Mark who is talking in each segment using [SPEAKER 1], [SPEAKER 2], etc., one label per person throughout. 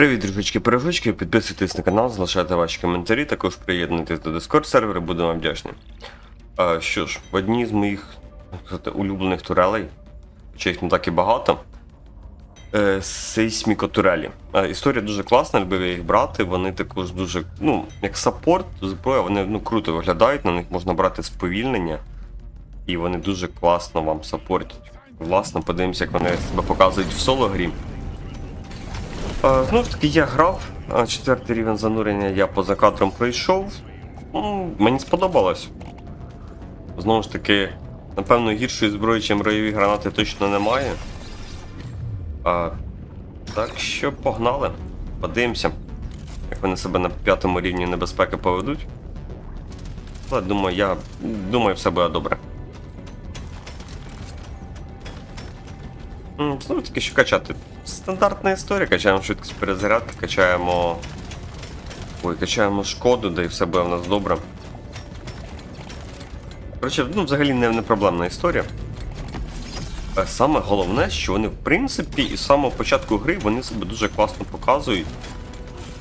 [SPEAKER 1] Привіт, дружечки, пережучки, підписуйтесь на канал, залишайте ваші коментарі, також приєднуйтесь до Discord сервера, буду вам вдячний. А, що ж, в одній з моїх сказати, улюблених турелей, хоча їх не так і багато, е, сейсмікотурелі. Е, історія дуже класна, любив я їх брати, вони також дуже, ну, як саппорт, зброя, вони ну, круто виглядають, на них можна брати сповільнення, і вони дуже класно вам саппортять. Власне, подивимося, як вони себе показують в соло грі. А, Знову ж таки, я грав. Четвертий рівень занурення я поза кадром пройшов. Мені сподобалось. Знову ж таки, напевно, гіршої зброї, чим ройові гранати, точно немає. А, так що погнали. Подивимося, як вони себе на п'ятому рівні небезпеки поведуть. Але думаю, я думаю, все буде добре. Знову таки, що качати. Стандартна історія, качаємо швидкість перезарядки, качаємо. Ой, качаємо шкоду, да і все буде в нас добре. Коротше, ну, взагалі не, не проблемна історія. Е, Саме головне, що вони, в принципі, із самого початку гри вони себе дуже класно показують.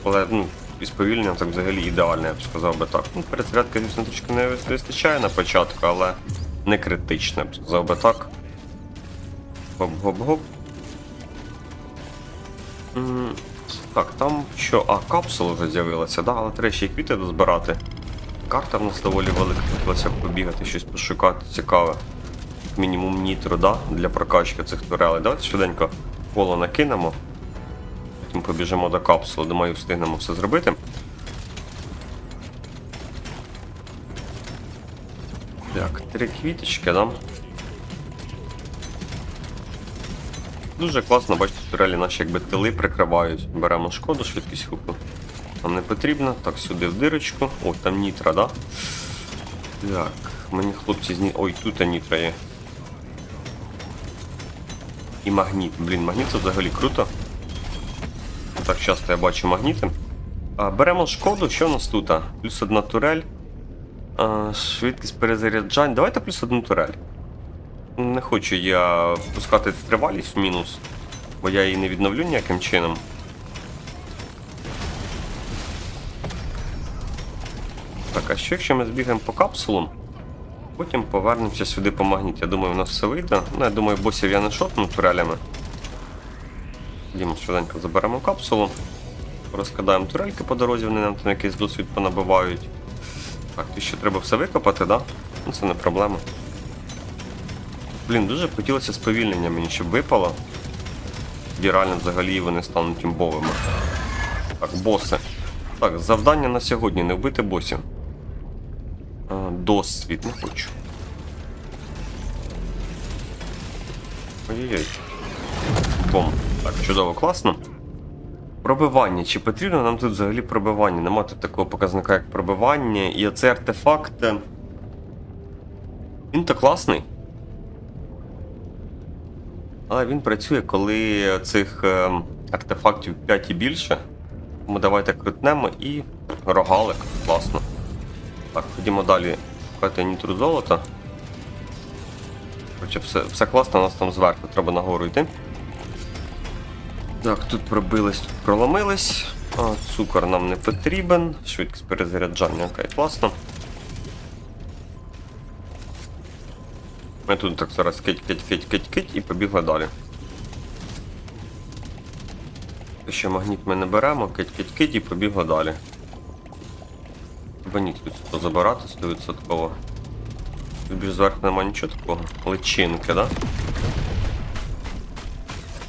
[SPEAKER 1] Але, ну, із повільненням так взагалі ідеально, я б сказав би так. Ну, перезарядки, звісно, трішки не вистачає на початку, але не критично, я б сказав би так. Гоп-гоп-гоп. Так, там що? А, капсула вже з'явилася, да? але треба ще й квіти дозбирати. Карта в нас доволі велика, хотілося побігати, щось пошукати цікаве. Мінімум нітро, да? Для прокачки цих турелей. Давайте швиденько коло накинемо. Потім побіжимо до капсули, думаю, встигнемо все зробити. Так, три квіточки, да? Дуже класно, бачите, турелі наші якби тили прикривають. Беремо шкоду, швидкість хупу. Нам не потрібно. Так, сюди в дирочку. О, там нітра, да? Так, мені хлопці зні. Ой, тут нітра є. І магніт. Блін, магніт це взагалі круто. Так часто я бачу магніти. А, беремо шкоду, що у нас тут? Плюс одна турель. А, швидкість перезаряджань. Давайте плюс одну турель. Не хочу я впускати тривалість в мінус, бо я її не відновлю ніяким чином. Так, а що якщо ми збігаємо по капсулам, потім повернемося сюди по магніт. Я думаю, у нас все вийде. Ну, я думаю, босів я не шотну турелями. Ходімо, швиденько заберемо капсулу. Розкидаємо турельки по дорозі, вони нам там якийсь досвід понабивають. Так, тут ще треба все викопати, да? Ну це не проблема. Блін, дуже б хотілося сповільнення мені, щоб випало. Тоді реально взагалі вони стануть імбовими. Так, боси. Так, завдання на сьогодні не вбити босів. А, досвід не хочу. Ой-ой-ой. Бом. Так, чудово, класно. Пробивання. Чи потрібно нам тут взагалі пробивання? Нема тут такого показника, як пробивання. І оцей артефакт. е, Він то класний. Але він працює, коли цих е, артефактів 5 і більше. Тому давайте крутнемо і рогалик. Класно. Так, ходімо далі шукати нітру золота. Короче, все, все класно, у нас там зверху, треба нагору йти. Так, тут пробились, тут проломились. А, цукор нам не потрібен. Швидкість перезаряджання, окей, класно. Ми тут так зараз кить, кить, кить, кить, кить і побігли далі. Ще магніт ми не беремо, кить, кить, кить і побігли далі. Треба ніт тут забирати 100%. Тут більш зверху немає нічого такого. Личинки, да?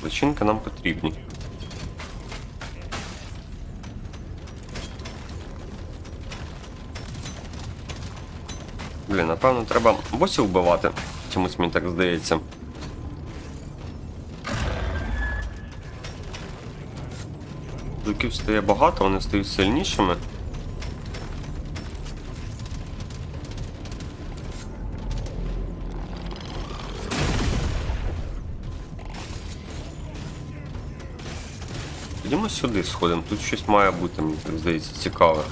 [SPEAKER 1] Личинки нам потрібні. Блін, напевно, треба босів вбивати. Чомусь мені так здається. Жуків стає багато, вони стають сильнішими. Ходімо сюди сходимо, тут щось має бути, мені так здається, цікаве.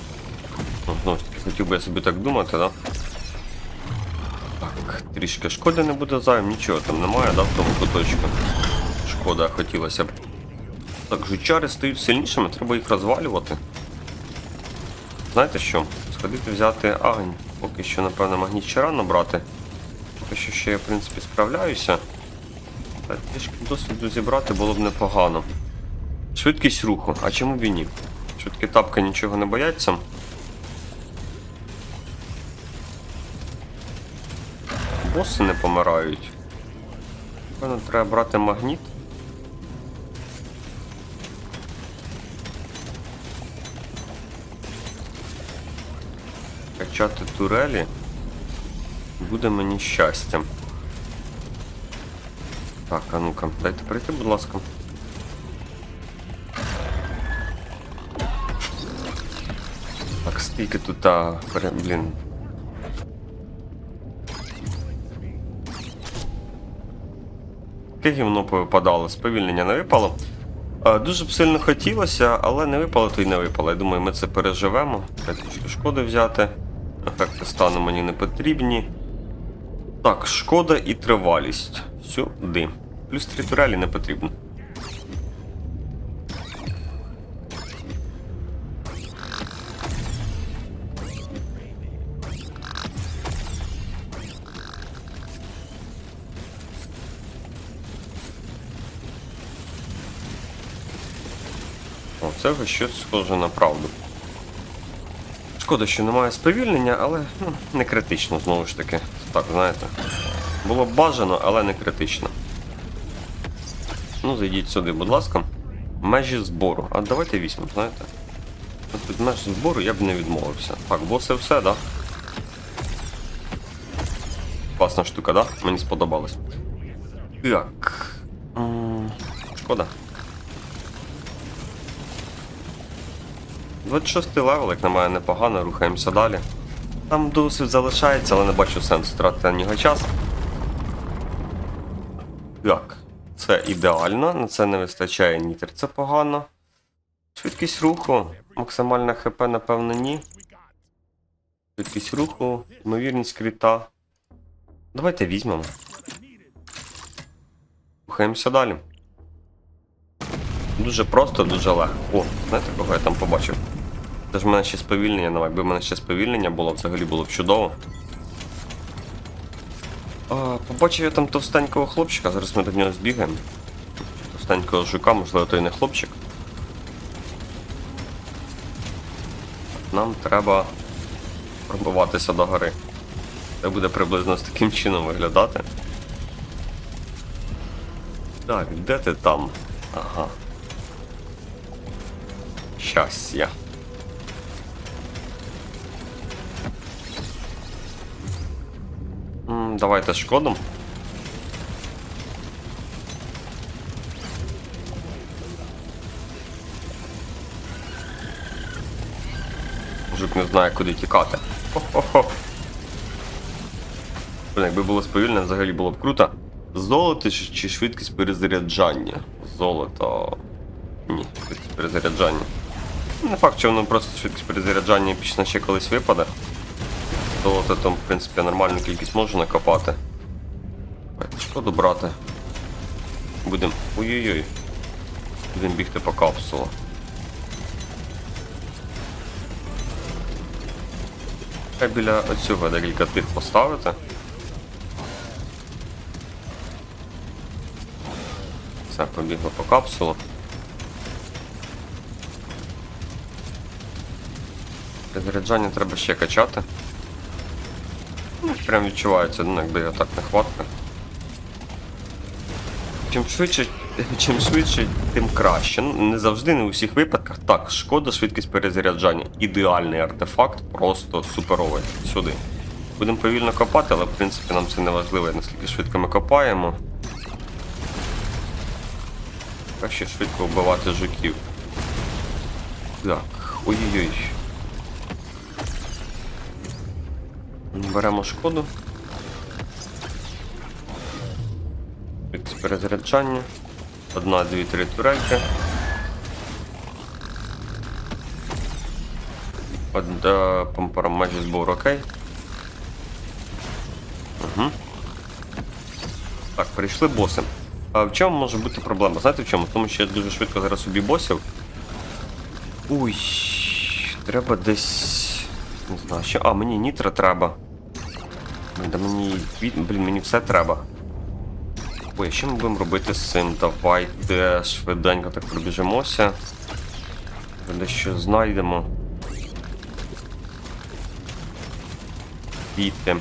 [SPEAKER 1] Ну, знову ж таки, хотів би я собі так думати, да? Трішки шкоди не буде займ, нічого там немає, да, в тому куточку. Шкода, хотілося б. Так, жучари стають сильнішими, треба їх розвалювати. Знаєте що? Сходити взяти агень. Поки що, напевно, магніт ще рано брати. Поки що ще я, в принципі, справляюся. Та трішки досвіду зібрати було б непогано. Швидкість руху, а чому б і ні? Швидкі тапки нічого не бояться. Боси не помирають. Напевно, треба брати магніт. Качати турелі буде мені щастям. Так, а ну-ка, дайте прийти, будь ласка. Так, скільки тут, а, блін. Яке гівно повипадало, сповільнення не випало. Дуже б сильно хотілося, але не випало, то й не випало. Я думаю, ми це переживемо. Трішки шкоди взяти. Ефекти стану мені не потрібні. Так, шкода і тривалість. Сюди. Плюс територіалі не потрібно. Це вже щось схоже на правду. Шкода, що немає сповільнення, але ну, не критично знову ж таки. Так, знаєте. Було б бажано, але не критично. Ну, зайдіть сюди, будь ласка. Межі збору. А давайте візьмемо, знаєте. От від меж збору я б не відмовився. Так, боси все, да? Класна штука, да? Мені сподобалось. Так. Шкода. 26 левел, як на мене, непогано, рухаємося далі. Там досвід залишається, але не бачу сенсу тратити на нього час. Так, це ідеально, на це не вистачає нітр, це погано. Швидкість руху, максимальна ХП, напевно, ні. Швидкість руху, ймовірність кріта. Давайте візьмемо. Рухаємося далі. Дуже просто, дуже легко. О, знаєте, кого я там побачив? Це ж в мене ще сповільнення, ну якби в мене ще сповільнення було, взагалі було б чудово. А, побачив я там товстенького хлопчика, зараз ми до нього збігаємо. Товстенького жука, можливо, той не хлопчик. Нам треба пробиватися до гори. Це буде приблизно з таким чином виглядати. Так, де ти там? Ага. Щастя. М, Давайте шкоду. Жук не знає, куди тікати. Хо-хо-хо. Якби було сповільне, взагалі було б круто. Золото чи, швидкість перезаряджання? Золото. Ні, швидкість перезаряджання. Не факт, що воно просто швидкість перезаряджання епічно ще колись випаде. Золото там, в принципі, нормальну кількість можу накопати. Давайте шкоду брати. Будем. Ой-ой-ой. Будемо бігти по капсулу. Треба біля оцього декілька тих поставити. Все, побігли по капсулу. Заряджання треба ще качати. Прям відчувається, ну якби я так не хватка. Чим швидше, чим швидше, тим краще. Ну, не завжди, не у всіх випадках. Так, шкода, швидкість перезаряджання. Ідеальний артефакт, просто суперовий. Сюди. Будемо повільно копати, але в принципі нам це не важливо, наскільки швидко ми копаємо. Краще швидко вбивати жуків. Так, ой-ой-ой. Беремо шкоду. Перезаряджання. Одна, дві, три турельки. Одна помпора майже збор, окей. Угу. Так, прийшли боси. А в чому може бути проблема? Знаєте в чому? Тому що я дуже швидко зараз собі босів. Уй, треба десь. Не знаю, що. А, мені нітро треба. Да мені. Блін, мені все треба. Ой, що ми будемо робити з цим? Давайте швиденько так пробіжимося. Дещо знайдемо. Квіти.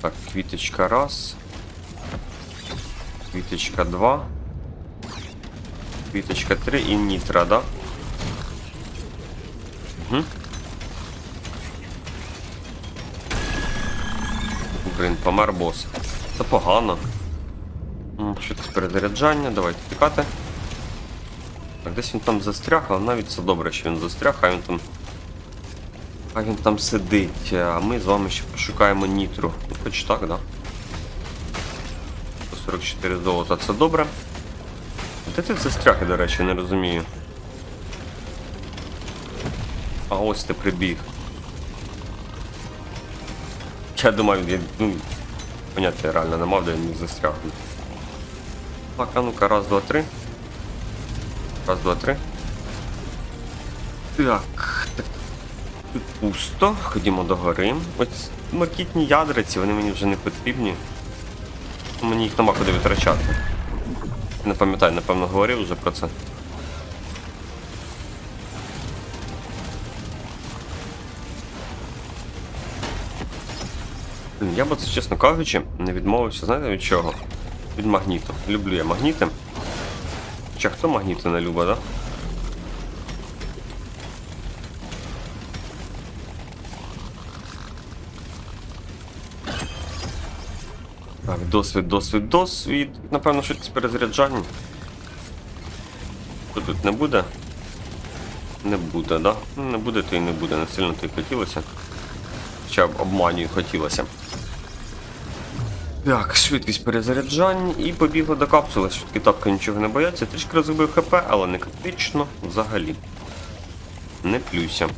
[SPEAKER 1] Так, квіточка раз. Квіточка два. Квіточка три і нітра, да? Угу. Блін, помер бос. Це погано. М, Щось перезаряджання, давайте тікати. Так, десь він там застряг, але навіть це добре, що він застряг, а він там. А він там сидить, а ми з вами ще пошукаємо нітру. Ну, хоч так, да? 144 золота, це добре. Де ти застряг, я, до речі, не розумію. А ось ти прибіг. Я думаю, він, ну, поняття реально не мав, де він міг застрягнути. Так, а ну-ка, раз, два, три. Раз, два, три. Так, так. Тут пусто. Ходімо до гори. Ось маркітні ядриці, вони мені вже не потрібні. Мені їх нема куди витрачати. Не пам'ятаю, напевно, говорив вже про це. Я б чесно кажучи, не відмовився, знаєте від чого? Від магніту. Люблю я магніти. Хоча хто магніти не любить, да? Так, досвід, досвід, досвід. Напевно, швидкість перезаряджання. Що тут не буде? Не буде, да? Не буде, то і не буде. Не сильно то й хотілося. Хоча б обманюю хотілося. Так, швидкість перезаряджань і побігли до капсули. Швидкі тапки нічого не бояться. Трішки розбив ХП, але не критично взагалі. Не плюся.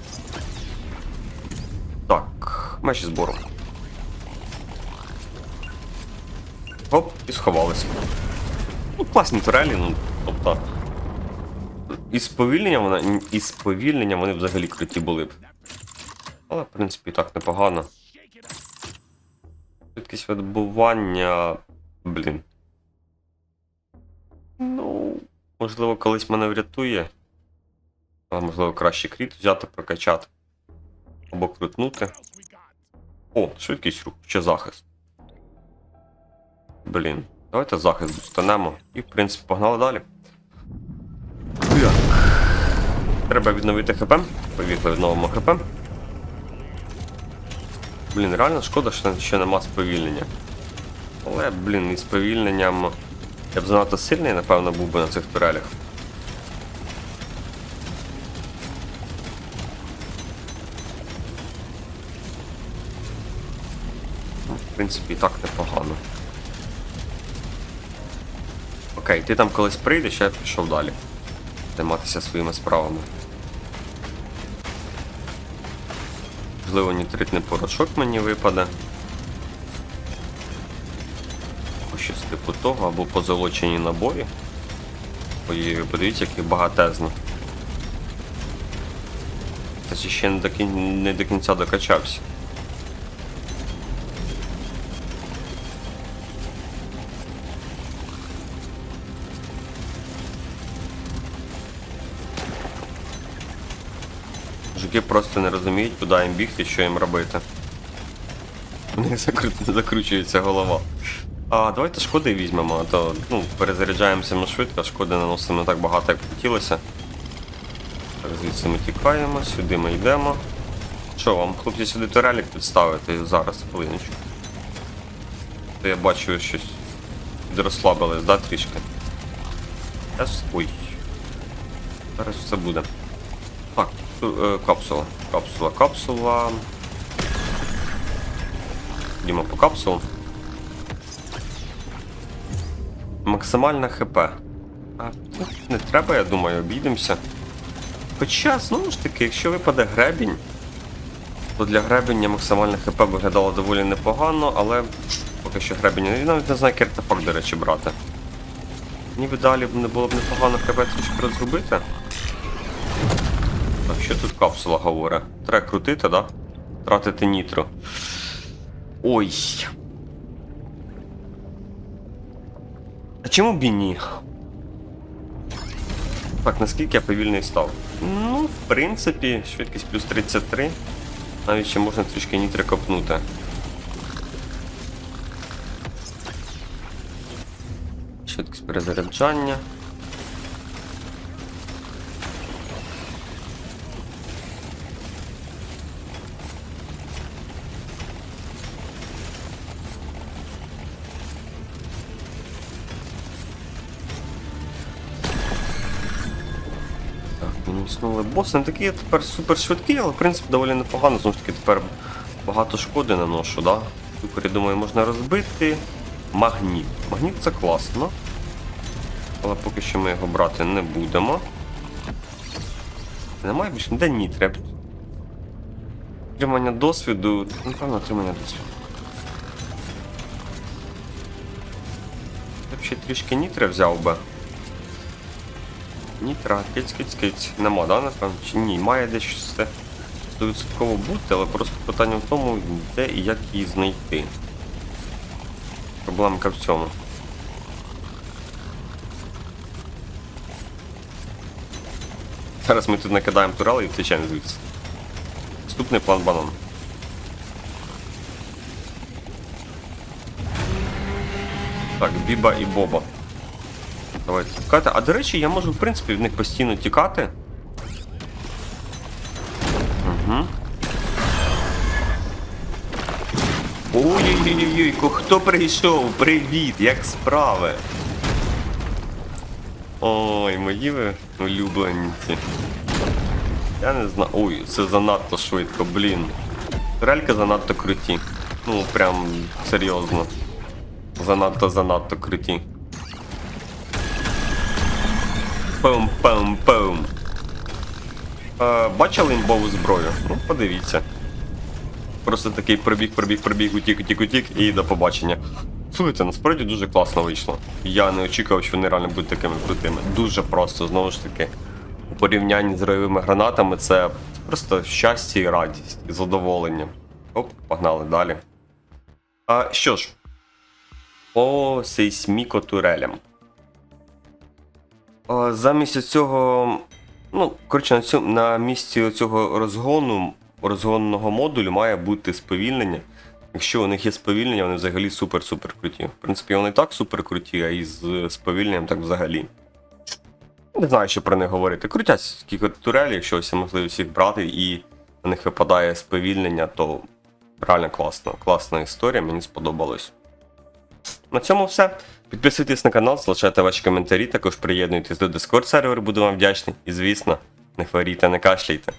[SPEAKER 1] Так, межі збору. Оп, і сховалися. Ну, класні турелі, ну, тобто. І сповільнення вона. І сповільнення вони взагалі круті були б. Але, в принципі, так непогано. Швидкість відбування. Блін. Ну, можливо, колись мене врятує. Але можливо краще кріт взяти, прокачати. Або крутнути. О, швидкість руху, ще захист. Блін, давайте захист достанемо. І, в принципі, погнали далі. Треба відновити ХП. Повіхли відновимо ХП. Блін, реально шкода, що ще нема сповільнення. Але, блін, із сповільненням я б занадто сильний, напевно, був би на цих турелях. В принципі, і так непогано. Окей, ти там колись прийдеш, я пішов далі. Займатися своїми справами. Можливо, нітритний порошок мені випаде. Або щось типу того, або позолочені набої. Ой, подивіться, який багатезно. Це ще не до кінця докачався. Жуки просто не розуміють, куди їм бігти, що їм робити. У них закру- закручується голова. А давайте шкоди візьмемо, а то ну, перезаряджаємося ми швидко, шкоди наносимо так багато, як хотілося. Так, звідси ми тікаємо, сюди ми йдемо. Що вам, хлопці, сюди турелік підставити зараз, хвилиночку. То я бачу ви щось підрозслабились, да, трішки? Ой. Зараз все буде. Ту- е, капсула. Капсула, капсула. Йдемо по капсулу. Максимальне ХП. А, ну, не треба, я думаю, обійдемося. Хоча, знову ж таки, якщо випаде гребінь, то для гребення максимальне ХП виглядало доволі непогано, але поки що гребені. Я навіть не знаю, який артефакт, до речі, брати. Ніби далі не було б непогано хребет трішки розробити. Так, що тут капсула говорить? Треба крутити, да? Тратити нітро. Ой. А чому б і ні? Так, наскільки я повільний став? Ну, в принципі, швидкість плюс 33. Навіть ще можна трішки нітри копнути. Швидкість перезаряджання. Так, мінуснули бос. Не такий тепер супер швидкий, але в принципі доволі непогано. Знову ж таки, тепер багато шкоди наношу, да? Супер, думаю, можна розбити. Магніт. Магніт це класно. Але поки що ми його брати не будемо. Немає більше ніде ні. Отримання досвіду. Напевно, отримання досвіду. Ще трішки нітри взяв би. Нітра, киць, киць, киць. Нема, да, напевно? Чи ні, має десь щось це 100% бути, але просто питання в тому, де і як її знайти. Проблемка в цьому. Зараз ми тут накидаємо турели і втечемо звідси. Наступний план банан. Так, Біба і Боба. Давайте тікати. А до речі, я можу в принципі від них постійно тікати. Угу. Ой-ой-ой, хто прийшов? Привіт, як справи? Ой, мої ви улюбленці. Я не знаю. Ой, це занадто швидко, блін. Турельки занадто круті. Ну, прям серйозно. Занадто занадто круті. Пум-пум-пум. Е, бачили імбову зброю? Ну, подивіться. Просто такий пробіг, пробіг, пробіг, утік, утік, утік і до побачення. Слухайте, насправді дуже класно вийшло. Я не очікував, що вони реально будуть такими крутими. Дуже просто, знову ж таки. У порівнянні з ройовими гранатами це просто щастя і радість, і задоволення. Оп, погнали далі. А, що ж, по сейсмікотурелям. Замість цього. Ну, коротше, на, цьому, на місці цього розгону, розгонного модулю має бути сповільнення. Якщо у них є сповільнення, вони взагалі супер-супер круті. В принципі, вони і так супер круті, а і з сповільненням так взагалі. Не знаю, що про них говорити. Крутять кілька турелі, якщо ось є можливість їх брати і на них випадає сповільнення, то реально класно. Класна історія, мені сподобалось. На цьому все. Підписуйтесь на канал, залишайте ваші коментарі, також приєднуйтесь до Discord серверу, буду вам вдячний. І звісно, не хворійте, не кашляйте.